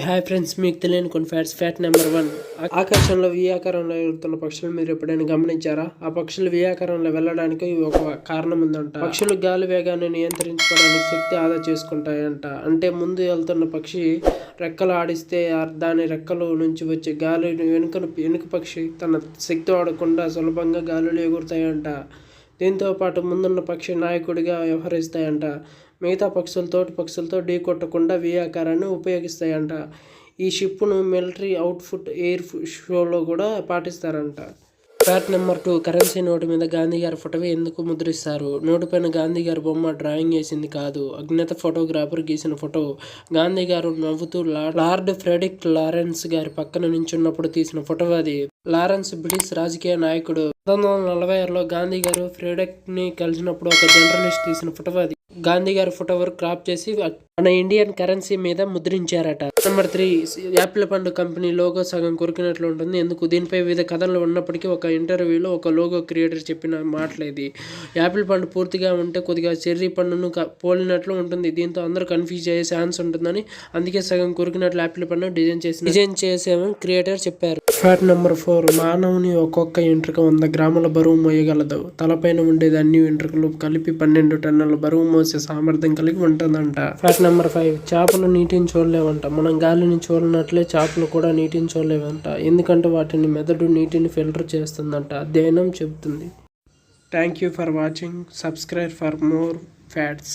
Hi friends మీకు తెలియని కొన్ని ఫ్యాట్స్ ఫ్యాట్ నెంబర్ వన్. ఆకాశంలో వి ఆకారంలో ఎగురుతున్న పక్షులు మీరు ఎప్పుడైనా గమనించారా? ఆ పక్షులు వి ఆకారంలో వెళ్ళడానికి ఒక కారణం ఉందంట. పక్షులు గాలి వేగాన్ని నియంత్రించుకోవడానికి శక్తి ఆదా చేసుకుంటాయంట. అంటే ముందు వెళ్తున్న పక్షి రెక్కలు ఆడిస్తే దాని రెక్కలు నుంచి వచ్చే గాలి వెనుక వెనుక పక్షి తన శక్తి వాడకుండా సులభంగా గాలిలో ఎగురుతాయంట. దీంతో పాటు ముందున్న పక్షి నాయకుడిగా వ్యవహరిస్తాయంట. మిగతా పక్షులు తోటి పక్షులతో ఢీ కొట్టకుండా వి ఆకారాన్ని ఉపయోగిస్తాయంట. ఈ షిప్ను మిలిటరీ అవుట్ఫుట్ ఎయిర్ షోలో కూడా పాటిస్తారంట. Fact number two currency note మీద గాంధీ గారి ఫోటో ఎందుకు ముద్రిస్తారు? నోటు పైన గాంధీ గారి బొమ్మ డ్రాయింగ్ వేసింది కాదు. అజ్ఞాత ఫోటోగ్రాఫర్ గీసిన ఫోటో గాంధీ గారు నవ్వుతూ లార్డ్ ఫ్రెడిక్ లారెన్స్ గారి పక్కన నించున్నప్పుడు తీసిన ఫోటో అది. లారెన్స్ బ్రిటిష్ రాజకీయ నాయకుడు. పంతొమ్మిది వందల నలభై ఆరులో గాంధీ గారు ఫ్రెడిక్ని కలిసినప్పుడు ఒక జర్నలిస్ట్ తీసిన ఫోటో అది. గాంధీ గారి ఫోటో వరకు క్రాప్ చేసి మన ఇండియన్ కరెన్సీ మీద ముద్రించారట. నెంబర్ త్రీ యాపిల్ పండు కంపెనీ లోగో సగం కొరికినట్లు ఉంటుంది. ఎందుకు? దీనిపై వివిధ కథలు ఉన్నప్పటికీ ఒక ఇంటర్వ్యూలో ఒక లోగో క్రియేటర్ చెప్పిన మాటలేది. యాపిల్ పండు పూర్తిగా ఉంటే కొద్దిగా చెర్రీ పండును పోలినట్లు ఉంటుంది. దీంతో అందరూ కన్ఫ్యూజ్ అయ్యే ఛాన్స్ ఉంటుందని అందుకే సగం కొరికినట్లు యాపిల్ పండు డిజైన్ చేసి డిజైన్ చేసామని క్రియేటర్ చెప్పారు. ఫ్యాట్ నెంబర్ ఫోర్ మానవుని ఒక్కొక్క వెంట్రుక వంద గ్రాముల బరువు మోయగలదు. తలపైన ఉండేది అన్ని వెంట్రుకలు కలిపి పన్నెండు టన్నుల బరువు మోసే సామర్థ్యం కలిగి ఉంటుందంట. ఫ్యాట్ నెంబర్ ఫైవ్ చేపలు నీటిని చూడలేవంట. మనం గాలిని చూడనట్లే చేపలు కూడా నీటిని చూడలేవంట. ఎందుకంటే వాటిని మెదడు నీటిని ఫిల్టర్ చేస్తుందంట. అధ్యయనం చెబుతుంది. Thank you for watching subscribe for more facts